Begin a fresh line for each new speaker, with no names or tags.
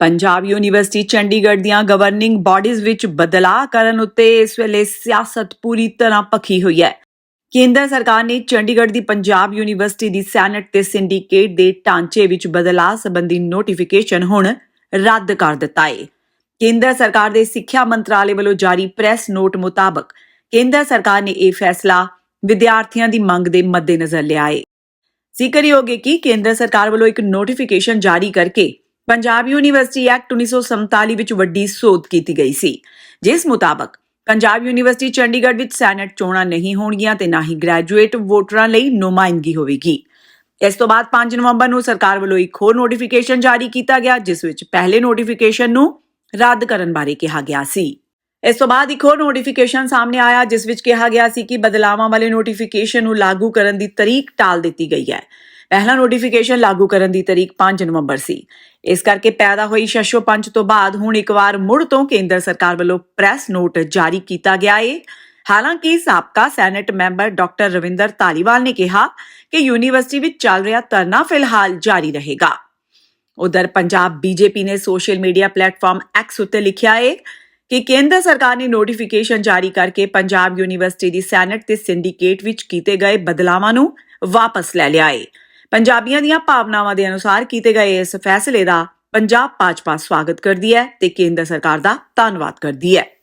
Punjab university Chandigarh ਦੀਆਂ governing bodies ਵਿੱਚ ਬਦਲਾਅ ਕਰਨ ਉੱਤੇ ਇਸ ਵੇਲੇ ਸਿਆਸਤ ਪੂਰੀ ਤਰ੍ਹਾਂ ਪੱਖੀ ਹੋਈ ਹੈ। ਕੇਂਦਰ ਸਰਕਾਰ ਨੇ ਚੰਡੀਗੜ੍ਹ ਦੀ ਪੰਜਾਬ ਯੂਨੀਵਰਸਿਟੀ ਦੀ ਸੈਨੇਟ ਤੇ ਸਿੰਡੀਕੇਟ ਦੇ ਢਾਂਚੇ ਵਿੱਚ ਬਦਲਾਅ ਸੰਬੰਧੀ ਨੋਟੀਫਿਕੇਸ਼ਨ ਹੁਣ ਰੱਦ ਕਰ ਦਿੱਤਾ ਹੈ ਕੇਂਦਰ ਸਰਕਾਰ ਦੇ ਸਿੱਖਿਆ ਮੰਤਰਾਲੇ ਵੱਲੋਂ ਜਾਰੀ ਪ੍ਰੈਸ ਨੋਟ ਮੁਤਾਬਕ ਕੇਂਦਰ ਸਰਕਾਰ ਨੇ ਇਹ ਫੈਸਲਾ ਵਿਦਿਆਰਥੀਆਂ ਦੀ ਮੰਗ ਦੇ ਮੱਦੇਨਜ਼ਰ ਲਿਆ ਹੈ ਜ਼ਿਕਰਯੋਗ ਹੈ ਕਿ ਕੇਂਦਰ ਸਰਕਾਰ ਵੱਲੋਂ ਇੱਕ ਨੋਟੀਫਿਕੇਸ਼ਨ ਜਾਰੀ ਕਰਕੇ ਪੰਜਾਬ ਯੂਨੀਵਰਸਿਟੀ ਐਕਟ 1947 ਵਿੱਚ ਵੱਡੀ ਸੋਧ ਕੀਤੀ ਗਈ ਸੀ। ਜਿਸ ਮੁਤਾਬਕ ਪੰਜਾਬ ਯੂਨੀਵਰਸਿਟੀ ਚੰਡੀਗੜ੍ਹ ਵਿੱਚ ਸੈਨੇਟ ਚੋਣਾਂ ਨਹੀਂ ਹੋਣਗੀਆਂ ਤੇ ਨਾ ਹੀ ਗ੍ਰੈਜੂਏਟ ਵੋਟਰਾਂ ਲਈ ਨੁਮਾਇੰਦਗੀ ਹੋਵੇਗੀ। ਇਸ ਤੋਂ ਬਾਅਦ 5 ਨਵੰਬਰ ਨੂੰ ਸਰਕਾਰ ਵੱਲੋਂ ਇੱਕ ਹੋਰ ਨੋਟੀਫਿਕੇਸ਼ਨ ਜਾਰੀ ਕੀਤਾ ਗਿਆ, ਜਿਸ ਵਿੱਚ ਪਹਿਲੇ ਨੋਟੀਫਿਕੇਸ਼ਨ ਨੂੰ ਰੱਦ ਕਰਨ ਬਾਰੇ ਕਿਹਾ ਗਿਆ ਸੀ। ਇਸ ਤੋਂ ਬਾਅਦ ਇੱਕ ਹੋਰ ਨੋਟੀਫਿਕੇਸ਼ਨ ਸਾਹਮਣੇ ਆਇਆ, ਜਿਸ ਵਿੱਚ ਕਿਹਾ ਗਿਆ ਸੀ ਕਿ ਬਦਲਾਵਾਂ ਵਾਲੇ ਨੋਟੀਫਿਕੇਸ਼ਨ ਨੂੰ ਲਾਗੂ ਕਰਨ ਦੀ ਤਰੀਕ ਟਾਲ ਦਿੱਤੀ ਗਈ ਹੈ। ਪਹਿਲਾ ਨੋਟੀਫਿਕੇਸ਼ਨ ਲਾਗੂ ਕਰਨ ਦੀ ਤਰੀਕ 5 ਨਵੰਬਰ ਸੀ। ਇਸ ਕਰਕੇ ਪੈਦਾ ਹੋਈ ਸ਼ਸ਼ੋ ਪੰਚ ਤੋਂ ਬਾਅਦ ਹੁਣ ਇੱਕ ਵਾਰ ਮੁੜ ਤੋਂ ਕੇਂਦਰ ਸਰਕਾਰ ਵੱਲੋਂ ਪ੍ਰੈਸ ਨੋਟ ਜਾਰੀ ਕੀਤਾ ਗਿਆ ਏ। ਹਾਲਾਂਕਿ ਸਾਬਕਾ senate member doctor Ravinder Dhaliwal ਨੇ ਕਿਹਾ ਕਿ ਯੂਨੀਵਰਸਿਟੀ ਵਿੱਚ ਚੱਲ ਰਿਹਾ ਧਰਨਾ ਫਿਲਹਾਲ ਜਾਰੀ ਰਹੇਗਾ। ਉਧਰ ਪੰਜਾਬ ਬੀਜੇਪੀ ਨੇ ਸੋਸ਼ਲ ਮੀਡੀਆ ਪਲੇਟਫਾਰਮ ਐਕਸ ਉੱਤੇ ਲਿਖਿਆ ਹੈ ਕਿ ਕੇਂਦਰ ਸਰਕਾਰ ਨੇ ਨੋਟੀਫਿਕੇਸ਼ਨ ਜਾਰੀ ਕਰਕੇ ਪੰਜਾਬ ਯੂਨੀਵਰਸਿਟੀ ਦੀ ਸੈਨੇਟ ਤੇ ਸਿੰਡੀਕੇਟ ਵਿੱਚ ਕੀਤੇ ਗਏ ਬਦਲਾਵਾਂ ਨੂੰ ਵਾਪਸ ਲੈ ਲਿਆ ਹੈ ਪੰਜਾਬੀਆਂ ਦੀਆਂ ਭਾਵਨਾਵਾਂ ਦੇ ਅਨੁਸਾਰ ਕੀਤੇ ਗਏ ਇਸ ਫੈਸਲੇ ਦਾ ਪੰਜਾਬ ਭਾਜਪਾ ਸਵਾਗਤ ਕਰਦੀ ਹੈ ਤੇ ਕੇਂਦਰ ਸਰਕਾਰ ਦਾ ਧੰਨਵਾਦ ਕਰਦੀ ਹੈ।